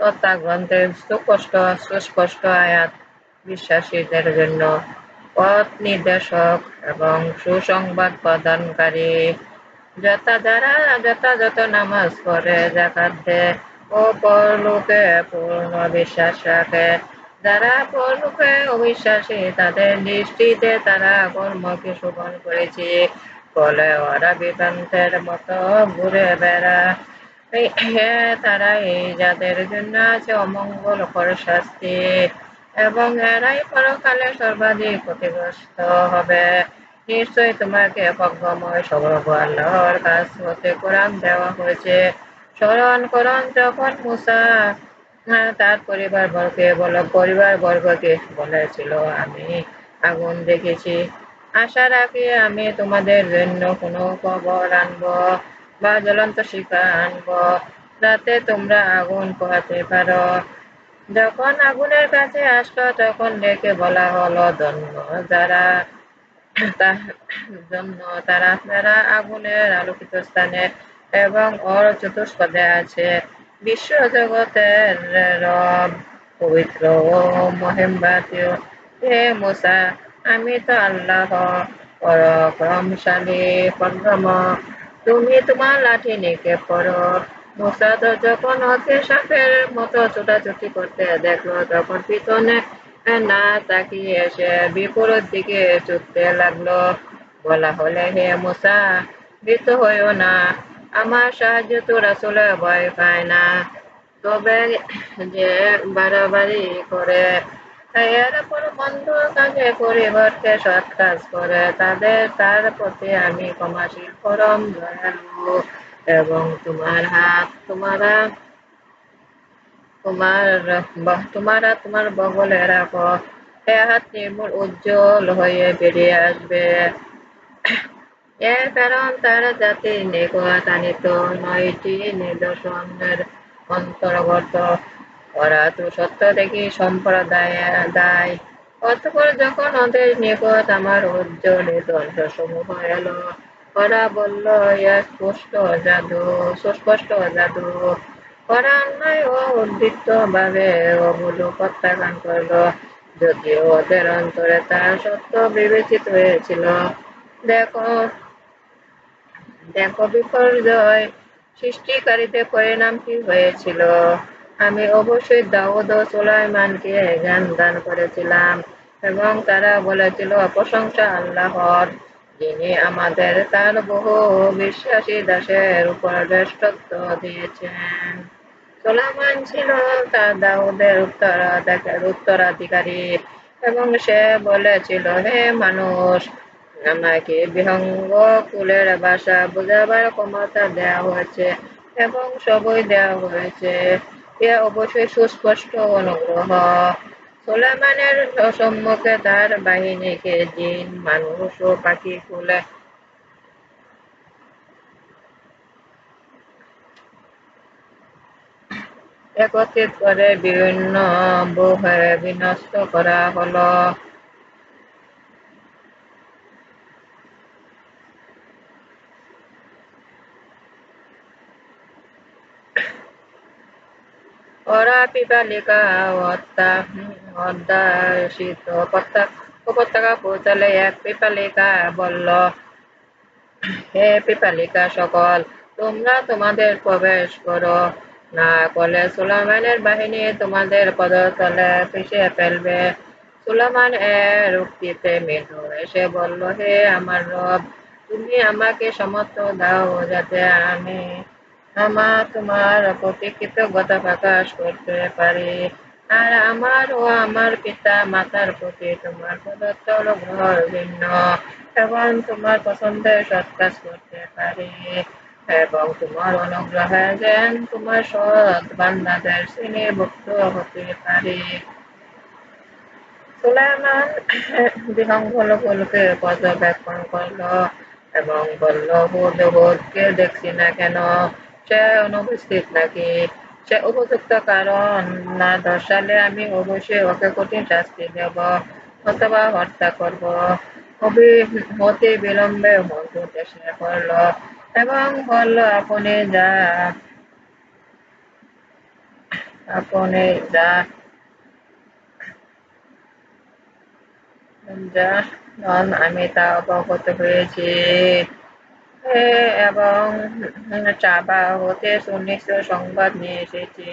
তথা গ্রন্থের সুস্পষ্ট সুস্পষ্ট আয়াত বিশ্বাসীদের জন্য পথ নির্দেশক এবং সুসংবাদ প্রদানকারী। যথা যারা যথাযথ নামাজ পড়ে, জাকাত ও পরলোকে পূর্ণ বিশ্বাস রাখে। যারা পরলোকে অবিশ্বাসী, তাদের দৃষ্টিতে তারা কর্মকে শোভন করেছে। বলে ওরা বিভ্রান্তের মতো ঘুরে বেড়া তারা এই যাদের জন্য আছে অমঙ্গলকর শাস্তি এবং এরাই পরকালে সর্বাধিক ক্ষতিগ্রস্ত হবে। নিশ্চয়ই তোমাকে পজ্ঞময় সৌরভ আল্লাহর কাছ হতে কোরআন দেওয়া হয়েছে। স্মরণ করণ যখন মুসা তার পরিবার বর্গে বল পরিবার বর্গকে বলেছিল, আমি আগুন দেখেছি। আশা রাখি আমি তোমাদের জন্য কোনো খবর আনব। বা জ্বলন্ত শিখা আনব। রাতে তোমরা আগুন পোহাতে পারো। যখন আগুনের কাছে আসলো, তখন ডেকে বলা হলো ধন্য যারা জন্য তারা যারা আগুনের আলোকিত স্থানে এবং ওর চতুষ্পদে আছে। বিশ্ব জগতের রব, পবিত্র ও হে মোসা, আমি তো আল্লাহ পরক্রমশালী পরম তুমি তোমার লাঠি নিকে পড়ো। যখন হতে সাপের মতো ছোটাছুটি করতে দেখল, তখন পিছনে না তাকিয়ে এসে বিপরীত দিকে ছুটতে লাগল। বলা হলে, হে মোসা ভীত হইও না। আমার সাহায্য তো আসলে ভয় পায় না। তবে যে বাড়াবাড়ি করে এবং তোমার হাত, তোমারা, তোমার তোমারা তোমার বগলে রাখো। এ হাত নির্মূল, উজ্জ্বল হয়ে বেরিয়ে আসবে। এর কারণ তার জাতির নিকট আনিত নয়টি নিদর্শনের অন্তর্গত। ওরা তো সত্য দেখি সম্প্রদায় দায়। অতপর যখন ওদের নিকট আমার উজ্জ্বল নিদর্শ সমূহ এলো, ওরা বলল ইয়া স্পষ্ট জাদু সুস্পষ্ট জাদু ওরা অন্যায় ও উদ্বৃত্ত ভাবে ওগুলো প্রত্যাখ্যান করল, যদিও ওদের অন্তরে তার সত্য বিবেচিত হয়েছিল। দেখো দেখো বিপর্যয় সৃষ্টিকারীদের পরিণাম কি হয়েছিল? আমি অবশ্যই দাউদ ও সুলাইমানকে জ্ঞান দান করেছিলাম এবং তারা বলেছিল, প্রশংসা আল্লাহর, যিনি আমাদের তার বহু বিশ্বাসী দাসের উপর শ্রেষ্ঠত্ব দিয়েছেন। সোলামান ছিল তার দাউদের উত্তরাধিকার উত্তরাধিকারী এবং সে বলেছিল, হে মানুষ, আমাকে বিহঙ্গ কুলের ভাষা বোঝাবার ক্ষমতা দেওয়া হয়েছে এবং সবই দেওয়া হয়েছে। এ অবশ্যই সুস্পষ্ট অনুগ্রহ। সোলেমানের সম্মুখে তার বাহিনীকে জিন, মানুষ ও পাখি খুলে একত্রিত করে বিভিন্ন বিনষ্ট করা হলো। ওরা পিপালিকা অধ্যাসিত উপত্যকা পৌঁছালে এক পিপালিকা বলল, হে পিপালিকা সকল, তোমরা তোমাদের প্রবেশ করো। না করলে সুলামানের বাহিনী তোমাদের পদতলে পিছিয়ে ফেলবে। সুলাইমান এর উক্তিতে মৃদু এসে বলল, হে আমার রব, তুমি আমাকে সমর্থ দাও যাতে আমি আমার তোমার প্রতি কৃতজ্ঞতা প্রকাশ করতে পারি। আর আমার ও আমার পিতা মাতার প্রতি তোমার প্রদত্ত অনুগ্রহর জন্য এবং তোমার পছন্দের সৎ কাজ করতে পারি। এবং তোমার অনুগ্রহে যেন তোমার সৎ বান্দাদের শ্রেণীভুক্ত হতে পারে। সুলাইমান বিহঙ্গলগুলোকে পর্যবেক্ষণ করল এবং বলল, হুদ হুদকে দেখছি না কেন? সে অনুপস্থিত নাকি? সে উপযুক্ত কারণ না, দর্শালে আমি অবশ্যই ওকে কঠিন শাস্তি দেব অথবা হত্যা করব। অতি বিলম্বে মজুদ এসে পড়ল এবং বলল, আপনি যা আপনি যা যখন আমি তা অবগত হয়েছি। এবং চাবা হতে সুনিশ্চিত সংবাদ নিয়ে এসেছি।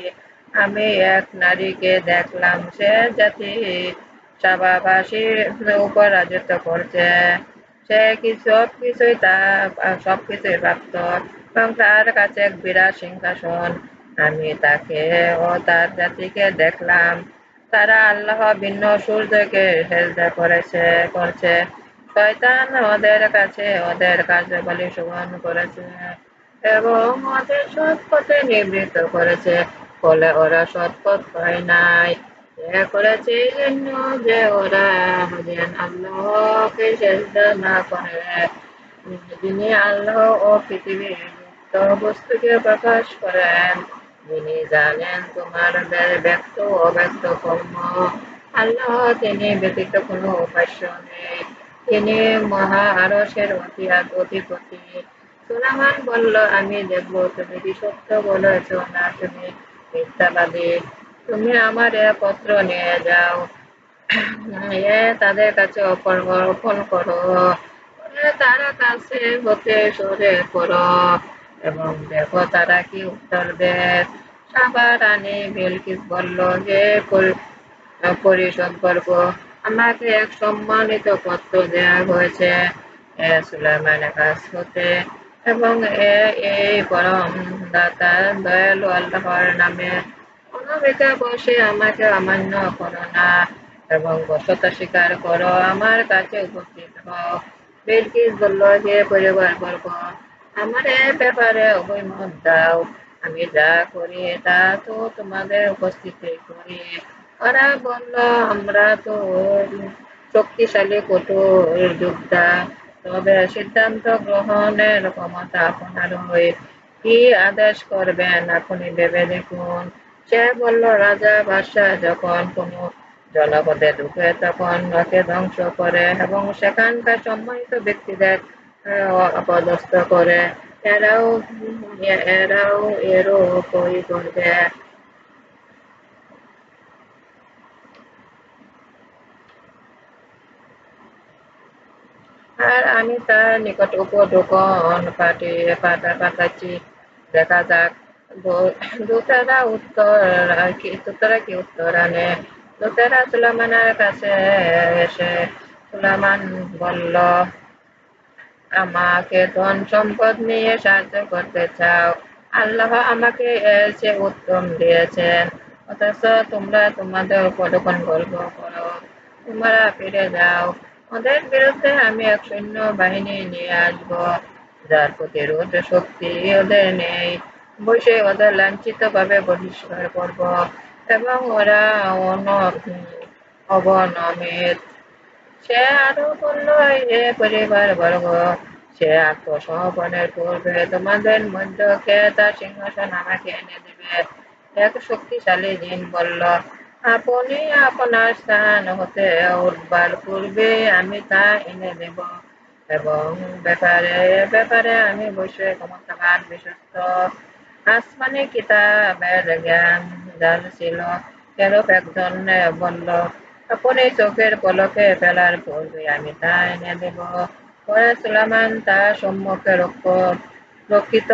আমি এক নারীকে দেখলাম, সে জাতি চাবাবাসীর উপর রাজত্ব করছে। সে কি সব কিছুই তার সব কিছুই প্রাপ্ত এবং তার কাছে এক বিরাট সিংহাসন। আমি তাকে ও তার জাতিকে দেখলাম। তারা আল্লাহ ভিন্ন সূর্যকে সেজদা করেছে, করছে। শয়তান ওদের কাছে, ওদের কার্যবলী সমান করেছে। এবং ওদের সৎ পথে নিবৃত্ত করেছে। ফলে ওরা সৎ পথ পায় নাই করেছে এই জন্য যে ওরা যেন আল্লাহকে সেজদা না করে। যিনি আল্লাহ ও পৃথিবীর বস্তুকে প্রকাশ করেন, যিনি জানেন তোমার ব্যক্ত অব্যক্ত কর্ম আল্লাহ তিনি ব্যতীত কোনো উপাস্য নেই। তিনি মহা আরসের অধিপতি। সুলামান বলল, আমি দেখব, তুমি কি সত্য বলেছ না তুমি মিথ্যাবাদী? তুমি আমার এ পত্র নিয়ে যাও। এ তাদের কাছে অর্পণ করো। তারা কাছে হতে সরে করো এবং দেখো তারা কি উত্তর দেয়। সাবার আনি বিলকিস বলল যে করব আমাকে এক সম্মানিত পত্র দেওয়া হয়েছে সুলাইমানের কাছ হতে, এবং এই পরম দাতা দয়ালু আল্লাহর নামে অনবিকা বসে আমাকে অমান্য করো না এবং বসতা স্বীকার করো, আমার কাছে উপস্থিত হও। বিলকিস বলল যে পরিবার বর্গ, আমার এ ব্যাপারে অভিমত দাও। আমি যা করি তা তো তোমাদের উপস্থিতি করি। ওরা বলল, আমরা তো শক্তিশালী, কঠোর, যোদ্ধা। তবে সিদ্ধান্ত গ্রহণের ক্ষমতা আপনার হয়ে কি আদেশ করবেন? আপনি ভেবে দেখুন। সে বলল, রাজা বাদশাহ যখন কোনো জনপদে ঢুকে তখন ওকে ধ্বংস করে এবং সেখানকার সম্মানিত ব্যক্তিদের অপদস্থ করে। এরাও এরাও এরও করবে। আর আমি তার নিকট উপঢৌকন পাঠা পাঠাচ্ছি দেখা যাক দূতেরা উত্তর কি দূতেরা কি উত্তর আনে? দূতেরা সুলামানের কাছে এসে সুলামান বলল, আমাকে ধন সম্পদ নিয়ে সাহায্য করতে চাও। আল্লাহ আমাকে চেয়ে উত্তম দিয়েছেন। অথচ তোমরা তোমাদের উপঢৌকন গল্প করো। তোমরা ফিরে যাও। ওদের বিরুদ্ধে আমি এক সৈন্য বাহিনী নিয়ে আসব, যার প্রতিরোধ শক্তি ওদের নেই। বসে ওদের লাঞ্ছিত ভাবে বহিষ্কার করব এবং ওরা অবনমিত। সে আরও বলল, এ পরিবার বর্গ, সে আত্মসমর্পণের পূর্বে তোমাদের মধ্যে কে তার সিংহাসন আমাকে এনে দেবে? এক শক্তিশালী দিন বলল আপনি আপনার স্থান হতে উঠবার পূর্বে আমি তা এনে দেব। এবং ব্যাপারে ব্যাপারে আমি বসে ক্ষমতাবান, বিশ্বস্ত, আসমানি কিতাবের জ্ঞান যার ছিল কেরূপ একজন বলল। আপনি চোখের পলকে ফেলার পূর্বে আমি তা এনে দেব। পরে সুলামান তার সম্মুখে রক্ষিত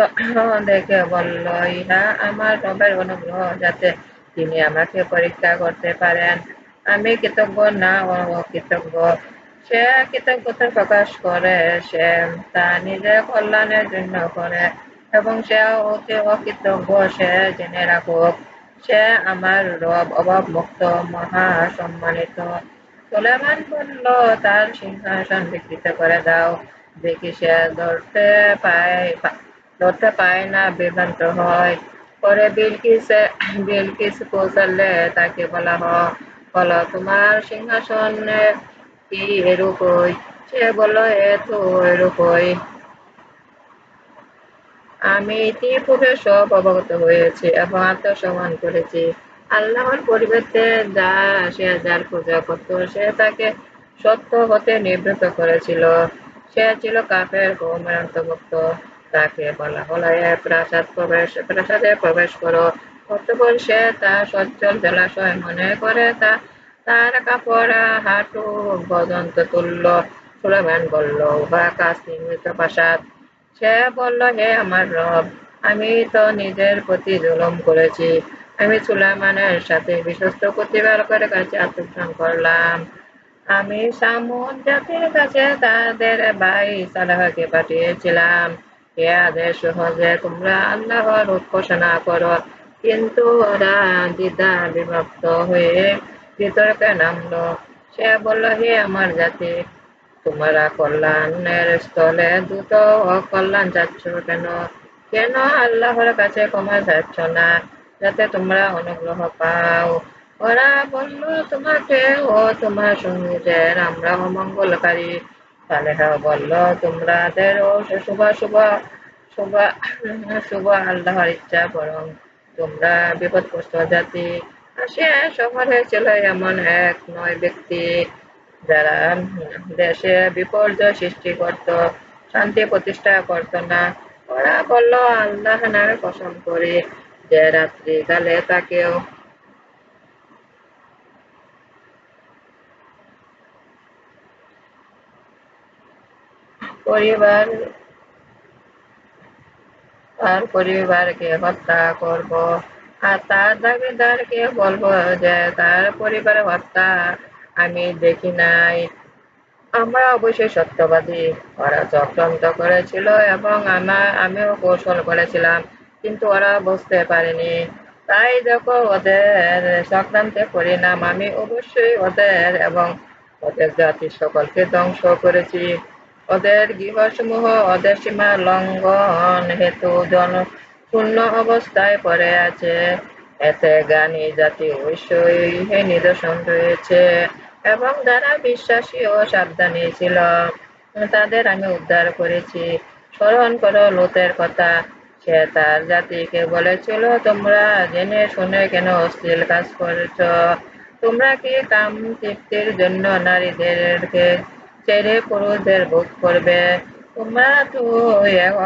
দেখে বলল। ইহা আমার রবের অনুগ্রহ যাতে তিনি আমাকে পরীক্ষা করতে পারেন। আমি কৃতজ্ঞ না অকৃতজ্ঞ। সে কৃতজ্ঞতা প্রকাশ করে, সে তা নিজের কল্যাণের জন্য করে এবং সে অতি অকৃতজ্ঞ, সে জেনে রাখুক, সে আমার রব অভাব মুক্ত মহা সম্মানিত সুলেমান বলল, তার সিংহাসন বিকৃত করে দাও, দেখি সে ধরতে পায় ধরতে পায় না, বিভ্রান্ত হয়। পরে বিলকিসে, বিলকিস কৌশলে তাকে বলা হয় বলো তোমার সিংহাসনে কি এরূপই? সে বলল, এ তো এরূপই। আমি ইতিপূর্বে সব অবগত হয়েছি এবং আত্মসম্মান করেছি। আল্লাহর পরিবর্তে যা সে যার পূজা করত, সে তাকে সত্য হতে নিবৃত করেছিল। সে ছিল কাফের কৌমের অন্তর্ভুক্ত তাকে বলা হলো, এ প্রাসাদ প্রবেশ, প্রাসাদে প্রবেশ করো। অতঃপর সে তা সচ্ছল জলাশয় মনে করে তা, তার কাপড় হাঁটু পর্যন্ত তুলল, সুলেমান বলল বা কাজ নির্মিত প্রাসাদ। সে বলল, হে আমার রব, আমি তো নিজের প্রতি জুলুম করেছি। আমি সুলাইমানের সাথে বিশ্বস্ত প্রতিপালকের কাছে আত্মসান করলাম। আমি সামুদ জাতির কাছে তাদের ভাই সালাহকে পাঠিয়েছিলাম। এ আদেশ সহজে তোমরা আল্লাহর উৎপোষণা করো কিন্তু ওরা দ্বিধা বিভক্ত হয়ে বিতর্কে নামলো সে বলল, হে আমার জাতি, তোমরা কল্যাণের স্থলে দ্রুত অকল্যাণ যাচ্ছ কেন? কেন আল্লাহর কাছে ক্ষমা যাচ্ছ না? যাতে তোমরা অনুগ্রহ পাও। ওরা বলল, তোমাকে ও তোমার সঙ্গীদের আমরা অমঙ্গলকারী। সালেহা বলল তোমাদের ও শুভ শুভ শুভ শুভ আল্লাহর ইচ্ছা, বরং তোমরা বিপদগ্রস্ত জাতি সে শহরে ছিল এমন এক নয় ব্যক্তি যারা দেশে বিপর্যয় সৃষ্টি করত, শান্তি প্রতিষ্ঠা করত না। ওরা বলল, আল্লাহ নামে কসম করে, যে রাত্রি কালে তাকেও পরিবার, তার পরিবারকে হত্যা করব। আর তার দাবিদারকে বলব যে, তার পরিবার হত্যা আমি দেখি নাই। আমরা অবশ্যই সত্যবাদী। ওরা চক্রান্ত করেছিল এবং আমার আমিও কৌশল করেছিলাম, কিন্তু ওরা বুঝতে পারেনি। তাই দেখো, ওদের চক্রান্তের পরিণাম আমি অবশ্যই ওদের এবং ওদের জাতির সকলকে ধ্বংস করেছি। ওদের গৃহসমূহ ওদের সীমা লঙ্ঘন হেতু জন শূন্য অবস্থায় পড়ে আছে। এতে জ্ঞানী জাতি অবশ্যই নিদর্শন রয়েছে এবং যারা বিশ্বাসী ও সাবধানী ছিল, তাদের আমি উদ্ধার করেছি। স্মরণ করো লোতের কথা, সে তার জাতিকে বলেছিল, তোমরা জেনে শুনে কেন অশ্লীল কাজ করেছ? তোমরা কি কাম তৃপ্তির জন্য নারীদেরকে ছেড়ে পুরুষদের ভোগ করবে। তোমরা তো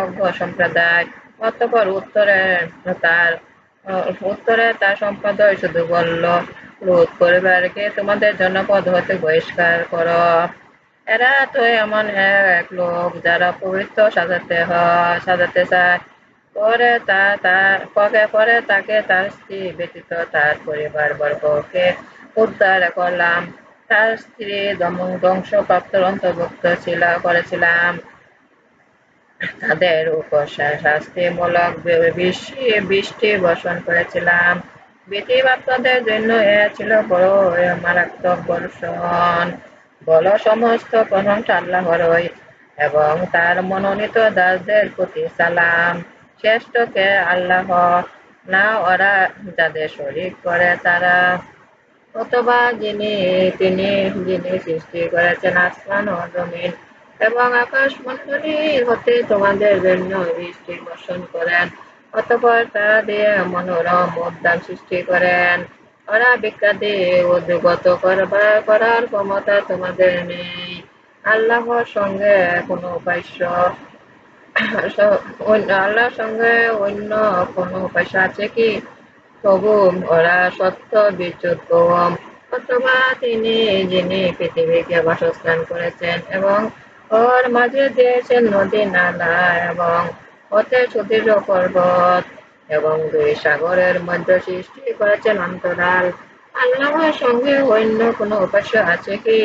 অজ্ঞ সম্প্রদায় অতপর উত্তরে তার উত্তরে তার সম্প্রদায় শুধু বলল রোধ পরিবারকে তোমাদের জনপদ হতে বহিষ্কার করো। এরা তো এমন এক লোক যারা পবিত্র সাজাতে হয়, সাজাতে চায়। পরে তা তার পরে তাকে তার স্ত্রী ব্যতীত তার পরিবার বর্গকে উদ্ধার করলাম। তার স্ত্রী ধ্বংসপ্রাপ্ত অন্তর্ভুক্ত ছিল, করেছিলাম তাদের উপর শাস্তিমূলক বৃষ্টি বর্ষণ করেছিলাম। ভীতিপ্রাপ্তদের জন্য এ ছিল বড় মারাত্মক বর্ষণ। বল সমস্ত প্রথম প্রশংসা আল্লাহরই এবং তার মনোনীত দাসদের প্রতি সালাম। শ্রেষ্ঠকে আল্লাহ না ওরা যাদের শরিক করে, তারা অথবা যিনি তিনি যিনি সৃষ্টি করেছেন আসমান ও জমিন এবং আকাশ মন্ডলী হতে তোমাদের জন্য বৃষ্টি বর্ষণ করেন, অতপর তা দিয়ে মনোরম উদ্যান সৃষ্টি করেন। ওরা বিখ্যাতি উদ্গত করবার করার ক্ষমতা তোমাদের নেই। আল্লাহর সঙ্গে কোনো উপাস্য আল্লাহর সঙ্গে অন্য কোনো উপাস্য আছে কি? তবু ওরা সত্য বিচ্যুত কম অথবা তিনি যিনি পৃথিবীকে বাসস্থান করেছেন এবং ওর মাঝে দিয়েছেন নদী, নালা এবং ওতে সুদীর্ঘ পর্বত এবং দুই সাগরের মধ্যে সৃষ্টি করেছেন অন্তরাল। আল্লাহর সঙ্গে অন্য কোনো উপাস্য আছে কি?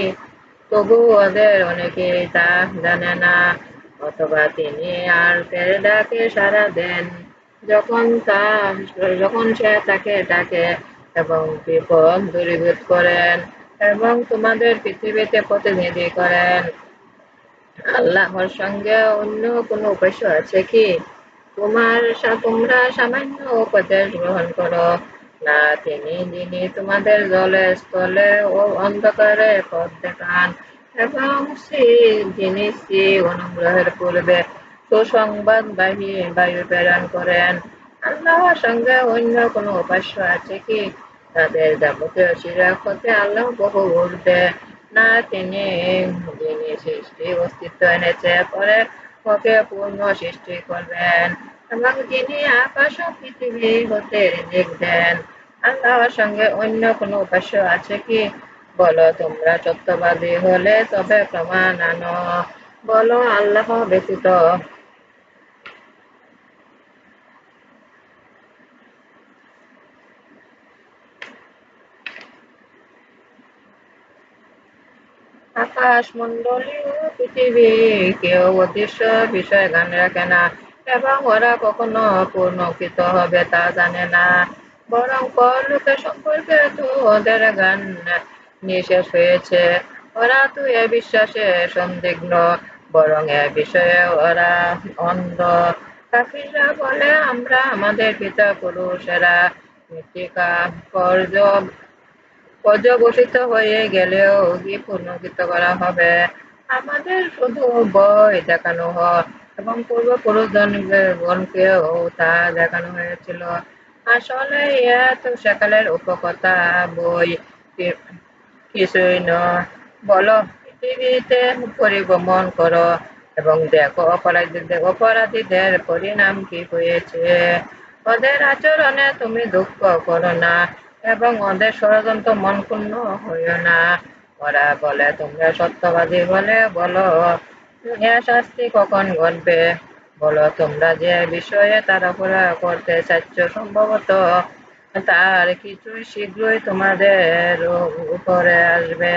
তবু ওদের অনেকেই তা জানে না। অথবা তিনি আর পেরেদাকে সারা দেন। যখন যখন সে তাকে ডাকে এবং বিপদ দূরীভূত করেন এবং তোমাদের পৃথিবীতে প্রতিনিধি করেন, আল্লাহর সঙ্গে অন্য কোনো উপাস্য আছে কি? তোমার তোমরা সামান্য উপদেশ গ্রহণ করো। না, তিনি যিনি তোমাদের জলে, স্থলে ও অন্ধকারে পথ দেখান এবং যিনি শ্রী অনুগ্রহের পূর্বে সুসংবাদ বায়ু প্রেরণ করেন। আল্লাহর সঙ্গে অন্য কোনো উপাস্য আছে কি? তাদের যাবতীয় শিরা হতে আল্লাহ বহু ঊর্ধ্বে। না তিনি যিনি সৃষ্টি অস্তিত্ব এনেছে, পরে ওকে পূর্ণ সৃষ্টি করবেন এবং যিনি আকাশ ও পৃথিবী হতে রিজিক দেন। আল্লাহর সঙ্গে অন্য কোনো উপাস্য আছে কি? বলো, তোমরা সত্যবাদী হলে তবে প্রমাণ আনো। বলো, আল্লাহ ব্যতীত আকাশ মন্ডলীয় পৃথিবী, কেউ অদৃশ্য বিষয় গান রাখে না এবং ওরা কখনো পূর্ণকৃত হবে তা জানে না। বরং পরলোকের সম্পর্কে তো ওদের গান নিঃশেষ হয়েছে। ওরা তো এ বিশ্বাসে সন্দিগ্ন, বরং এ বিষয়ে ওরা অন্ধ। কাফিররা বলে, আমরা আমাদের পিতা পুরুষেরা মৃত্তিকা পর্যব পর্যবসিত হয়ে গেলেও কি পুনর্জিত করা হবে। আমাদের শুধু বই দেখানো হয় এবং পূর্বপুরুষগণকেও তা দেখানো হয়েছিল। আসলে ইয়া তো সেকালের উপকথা বই কিছুই নয় বলো, পৃথিবীতে পরিভ্রমণ করো এবং দেখো অপরাধীদের অপরাধীদের পরিণাম কি হয়েছে। ওদের আচরণে তুমি দুঃখ করো না। এবং ওদের ষড়যন্ত্র মন ক্ষুণ্ণ হইও না। ওরা বলে, তোমরা সত্যবাদী বলে বলো এ শাস্তি কখন ঘটবে? বলো, তোমরা যে বিষয়ে তাড়াহুড়া করতে চাচ্ছ সম্ভবত তার কিছুই শীঘ্রই তোমাদের উপরে আসবে।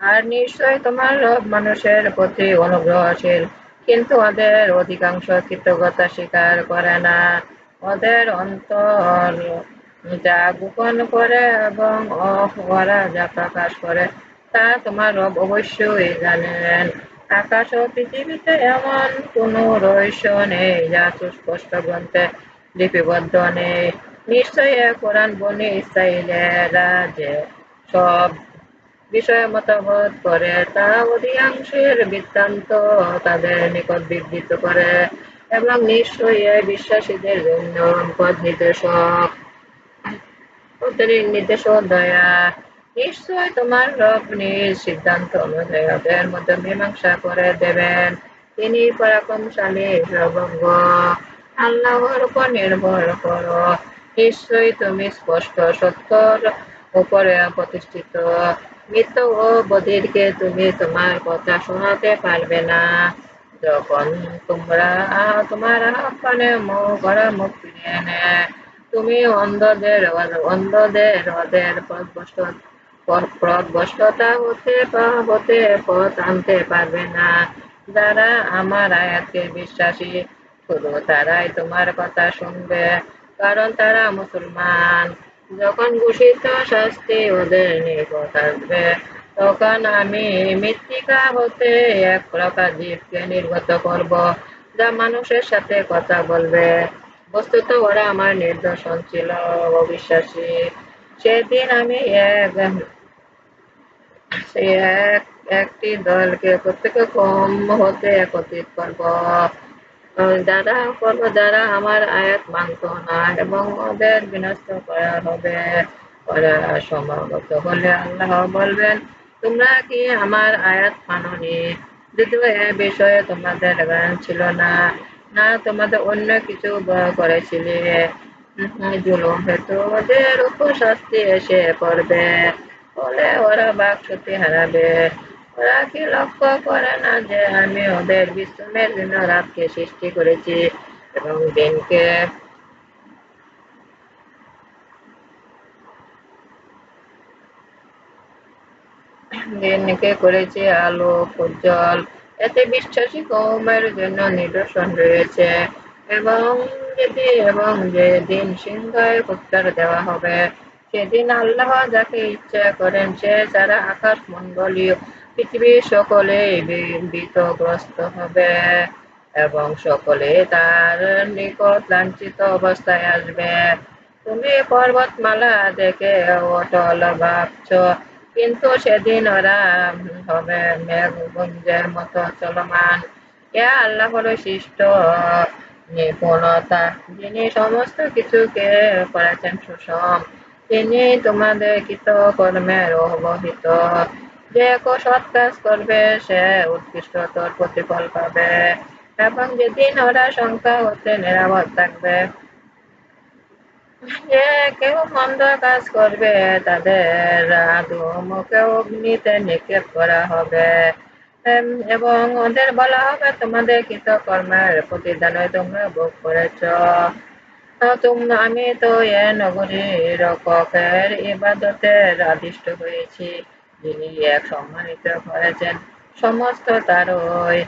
আর নিশ্চয় তোমার মানুষের প্রতি অনুগ্রহশীল, কিন্তু ওদের অধিকাংশ কৃতজ্ঞতা স্বীকার করে না। ওদের অন্তর যা গোপন করে এবং ওরা যা প্রকাশ করে, তা তোমার রব অবশ্যই জানেন। আকাশ ও পৃথিবীতে এমন কোন রহস্য নেই যা সুস্পষ্ট গ্রন্থে লিপিবদ্ধ নেই। নিশ্চয়ই কোরআন বনি ইসরাইলেরা যে সব বিষয়ে মতামত করে, তা অধিকাংশের বৃত্তান্ত তাদের নিকট বিবৃত করে। এবং নিশ্চয়ই বিশ্বাসীদের জন্য পথ নির্দেশক নির্দেশ দয়া নিশ্চয় তোমার রব নিজ সিদ্ধান্ত অনুযায়ী ওদের মধ্যে মীমাংসা করে দেবেন। তিনি পরাক্রমশালী, সর্বজ্ঞ। আল্লাহর উপর নির্ভর করো। নিশ্চয়ই তুমি স্পষ্ট, সত্যর উপরে প্রতিষ্ঠিত। মৃত ও বধিরকে তুমি তোমার কথা শোনাতে পারবে না। যখন তোমরা তোমার তুমি অন্ধদের অন্ধদের পথভ্রষ্টতা হতে হতে পথ আনতে পারবে না। যারা আমার আয়াতকে বিশ্বাসী, শুধু তারাই তোমার কথা শুনবে, কারণ তারা মুসলমান। যখন ঘোষিত শাস্তি ওদের নিকট আসবে তখন আমি মৃত্তিকা হতে এক প্রকার জীবকে নির্গত করব, যা মানুষের সাথে কথা বলবে। বস্তুত ওরা আমার নির্দর্শন ছিল অবিশ্বাসী সেদিন আমি এক একটি দলকে প্রত্যেকে কম হতে একত্রিত করব। যারা করব, যারা আমার আয়াত মানত না, এবং ওদের বিনষ্ট করা হবে, ওরা সমাগত হলে আল্লাহ বলবেন তোমরা কি আমার আয়াত মাননি? যদিও এ বিষয়ে তোমাদের জ্ঞান ছিল না না তোমাদের অন্য কিছু করেছিলে। জুলুম হেতু ওদের উপর শাস্তি এসে পড়বে ফলে ওরা বাক সত্যি হারাবে। ওরা কি লক্ষ্য করে না যে আমি ওদের বিশ্রামের জন্য রাতকে সৃষ্টি করেছি এবং দিনকে দিনকে করেছি আলো উজ্জ্বল এতে বিশ্বাসী কৌমের জন্য নিদর্শন রয়েছে। এবং যদি এবং যে দিন সিংহায় উত্তর দেওয়া হবে, সেদিন আল্লাহ যাকে ইচ্ছা করেন, সে যারা আকাশ মন্ডলীয় পৃথিবীর সকলে বিতগ্রস্ত হবে এবং সকলে তার নিকট লাঞ্ছিত অবস্থায় আসবে। তুমি পর্বতমালা দেখে অটল ভাবছ কিন্তু সেদিন ওরা হবে মেঘগুঞ্জের মতো চলমান। এ আল্লাহর সৃষ্ট নিপুণতা। যিনি সমস্ত কিছুকে করেছেন সুষম, তিনি তোমাদের কৃতকর্মের অবহিত যে সৎ কাজ করবে, সে উৎকৃষ্টতর প্রতিফল পাবে। এবং যেদিন ওরা সংখ্যা হতে নিরাপদ থাকবে যে কেউ মন্দ কাজ করবে, তাদের অগ্নিতে নিক্ষেপ করা হবে। এবং ওদের বলা হবে, তোমাদের কৃতকর্মের প্রতিদানে তোমরা ভোগ করেছ। আমি তো এ নগরীর রক্ষকের ইবাদতের আদিষ্ট হয়েছি। যিনি এক সম্মানিত করেছেন সমস্ত তারই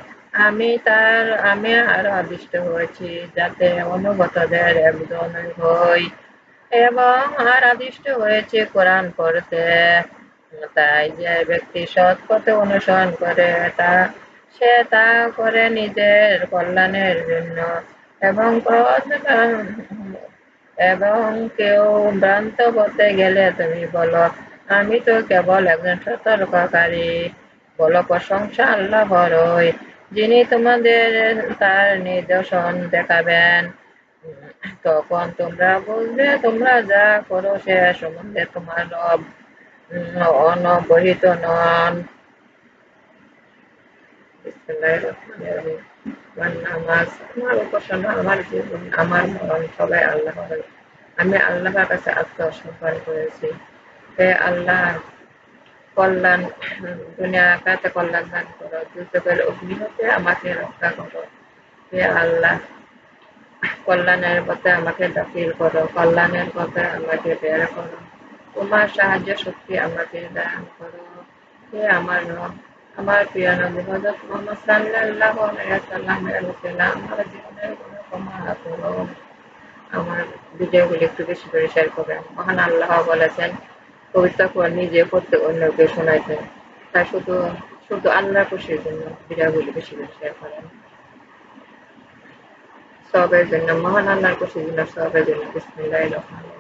আমি তার, আমি আরও আদিষ্ট হয়েছি, যাতে অনুগতদের একজন হই। এবং আর আদিষ্ট হয়েছে কোরআন পড়তে। তাই যে ব্যক্তি সৎ পথে অনুসরণ করে, তা সে তা করে নিজের কল্যাণের জন্য। এবং এবং কেউ ভ্রান্ত পথে গেলে তুমি বলো, আমি তো কেবল একজন সতর্ককারী। বলো প্রশংসা আল্লাহ হরই যিনি তোমাদের তার নিদর্শন দেখাবেন। তখন তোমরা বুঝবে তোমরা যা করো সে সম্বন্ধে তোমার রব অনবহিত নন। আমি আল্লাহর কাছে আত্মসমর্পণ করেছি। আল্লাহ, কল্যাণ আকাতে কল্যাণ দান করো। দুর্যোগের অগ্নি হতে আমাকে রক্ষা করো। হে আল্লাহ কল্যাণের পথে আমাকে দাখিল করো, কল্যাণের পথে আমাকে বের করো। তোমার সাহায্য শক্তি আমাকে দান করো। হে আমার আমার প্রিয় নবী হজরত মোহাম্মদ সাল্লাল্লাহু আলাইহি সাল্লামের ওসিলা আমার জীবনের কোনো ক্ষমা করো। আমার ভিডিওগুলি একটু বেশি করে শেয়ার করবেন। মহান আল্লাহ বলেছেন, পবিত্র কোরআন নিজে প্রত্যেক অন্যকে শোনাইতেন তাই শুধু শুধু আল্লাহ খুশির জন্য ভিডিওগুলি বেশি করে শেয়ার করেন। সবের জন্য মহান আল্লাহর খুশির জন্য সবের জন্য বিসমিল্লাহির রহমানির